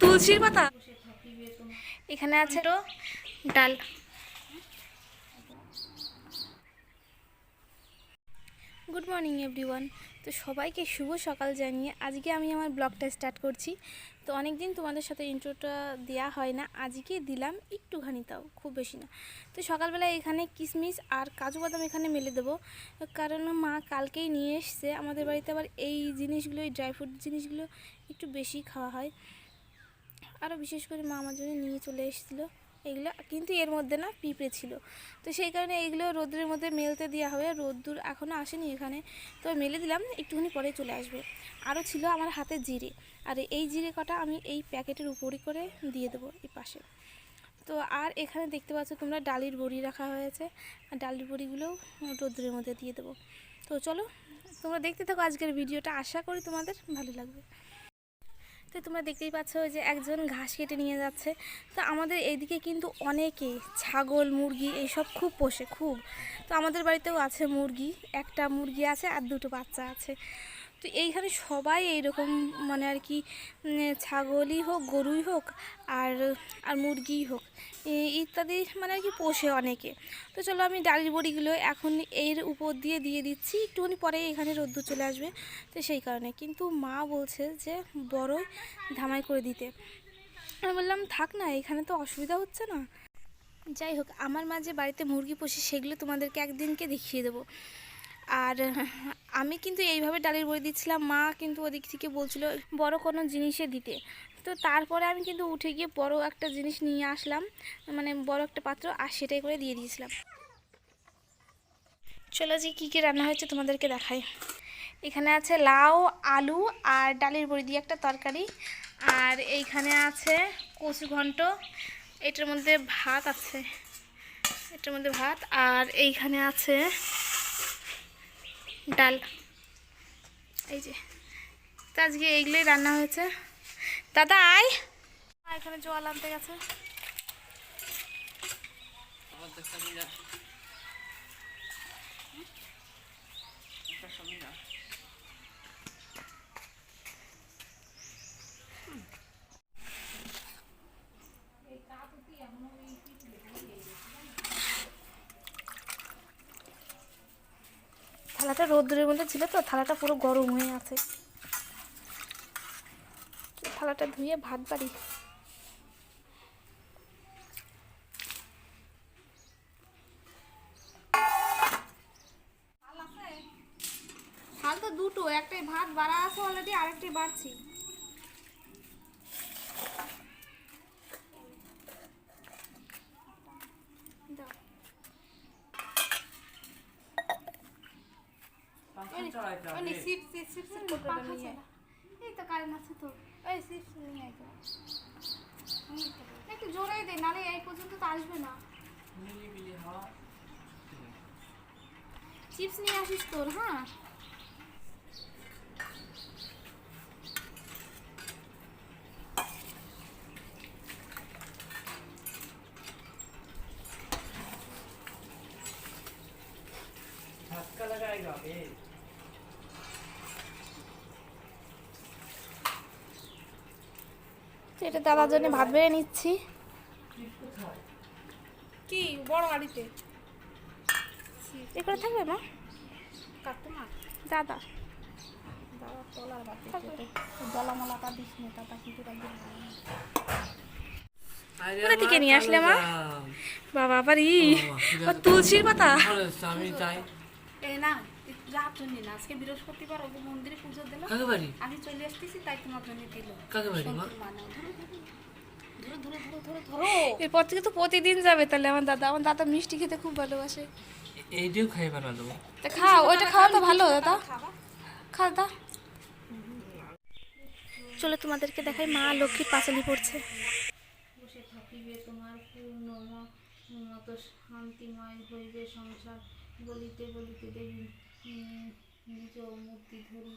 তুলসীর পাতা? এখানে আছে তো ডাল। গুড মর্নিং এভরিওয়ান তো সবাইকে শুভ সকাল জানিয়ে আজকে আমি আমার ব্লগটা স্টার্ট করছি। তো অনেক দিন তোমাদের সাথে ইন্ট্রোটা দেওয়া হয় না, আজকে দিলাম একটুখানি তাও, খুব বেশি না। তো সকালবেলা এখানে কিশমিশ আর কাজু বাদাম এখানে মেলে দেবো। কারণ মা কালকেই নিয়ে এসছে, আমাদের বাড়িতে আবার এই জিনিসগুলো এই ড্রাই ফ্রুট জিনিসগুলো একটু বেশি খাওয়া হয়। আরও বিশেষ করে মা আমার জন্য নিয়ে চলে এসেছিল। এগুলো কিন্তু এর মধ্যে না পিঁপড়ে ছিল। তো সেই কারণে এইগুলো রোদ্রের মধ্যে মেলতে দেওয়া হবে রোদ্দুর এখনও আসেনি এখানে। তো মেলে দিলাম, একটুখানি পরে চলে আসবে। আরও ছিল আমার হাতে জিরে। আর এই জিরে কটা আমি এই প্যাকেটের উপরই করে দিয়ে দেবো এই পাশে। তো আর এখানে দেখতে পাচ্ছ তোমরা ডালির বড়ি রাখা হয়েছে। আর ডালির বড়িগুলোও রোদ্রের মধ্যে দিয়ে দেবো। তো চলো, তোমরা দেখতে থাকো আজকের ভিডিওটা। আশা করি তোমাদের ভালো লাগবে। তো তোমরা দেখতেই পাচ্ছ যে একজন ঘাস কেটে নিয়ে যাচ্ছে। তো আমাদের এইদিকে কিন্তু অনেকে ছাগল, মুরগি এইসব খুব পোষে, খুব। তো আমাদের বাড়িতেও আছে মুরগি, একটা মুরগি আছে আর দুটো বাচ্চা আছে। তো এইখানে সবাই এইরকম মানে আর কি ছাগলই হোক, গরুই হোক আর আর মুরগিই হোক ইত্যাদি মানে আর কি পোষে অনেকে। তো চলো আমি ডালির বড়িগুলো এখন এর উপর দিয়ে দিয়ে দিচ্ছি, একটুখানি পরে এখানে রোদ্দুর চলে আসবে, তো সেই কারণে। কিন্তু মা বলছে যে, বড়ই ধামাই করে দিতে। আমি বললাম, থাক না, এখানে তো অসুবিধা হচ্ছে না। যাই হোক, আমার মাঝে বাড়িতে মুরগি পুষি সেগুলো তোমাদেরকে একদিনকে দেখিয়ে দেবো। আর আমি কিন্তু এইভাবে ডালের বড়ি দিচ্ছিলাম, মা কিন্তু ওদিক থেকে বলছিল, বড় কোনো জিনিসে দিতে। তো তারপরে আমি কিন্তু উঠে গিয়ে বড় একটা জিনিস নিয়ে আসলাম মানে বড় একটা পাত্র, আর সেটাই করে দিয়ে দিয়েছিলাম। চলো যে কী কী রান্না হয়েছে তোমাদেরকে দেখাই। এখানে আছে লাউ, আলু, আর ডালের বড়ি দিয়ে একটা তরকারি। আর এইখানে আছে কচু ঘন্ট, এটার মধ্যে ভাত আছে, এটার মধ্যে ভাত। আর এইখানে আছে ডাল। এই যে তো আজকে এইগুলোই রান্না হয়েছে। দাদা আয়। এখানে জল আনতে গেছে। থালাটা রোদ্রের মধ্যে ছিল তো, থালাটা পুরো গরম হয়ে আছে। থালাটা ধুয়ে ভাত বাড়ি। তো দুটো, একটাই ভাত, বাড়া আছে অলরেডি আরেকটাই বাড়ছি। ওই নি, চিপস চিপস চিপসের কৌটোটা নিয়ে আয়। এই তো কারেন্ট আছে তো ওই চিপস নিয়ে আয় তো নিয়ে আয় তো। একটু জোরেই দে নালে এই পর্যন্ত তো আসবে না চিপস নিয়ে আসিস তোর হ্যাঁ धक्का लगाएगा बे এটা দাদার জন্য ভাত বেড়ে নিচ্ছি। কি বড় গাড়িতে এ থাকবে না দাদা কোথা থেকে নিয়ে আসলে মা? বাবা আবার ই তুলসীর পাতা। আমি যাই। এই না জন্য না আজকে বৃহস্পতিবার মন্দিরে পুজো দিল। কাকে বাড়ি? আমি চলে আসতেছি তাই তোমার জন্য দিল। কাকে বাড়ি মা? ধরো ধরো ধরো ধরো ধরো ধরো এরপর থেকে তো প্রতিদিন যাবে তাহলে আমার দাদা। আমার দাদা মিষ্টি খেতে খুব ভালোবাসে। এইটাও খাই তা খাও ওইটা খাওয়া তো ভালো দাদা। খাও দা চলো তোমাদেরকে দেখাই মা লক্ষ্মীর পাঁচালি পড়ছে। বসে থাকিবে তোমার পূর্ণ মত শান্তিময় হইবে সংসার। বলিতে বলিতে দেবী নিজ মূর্তি ধরি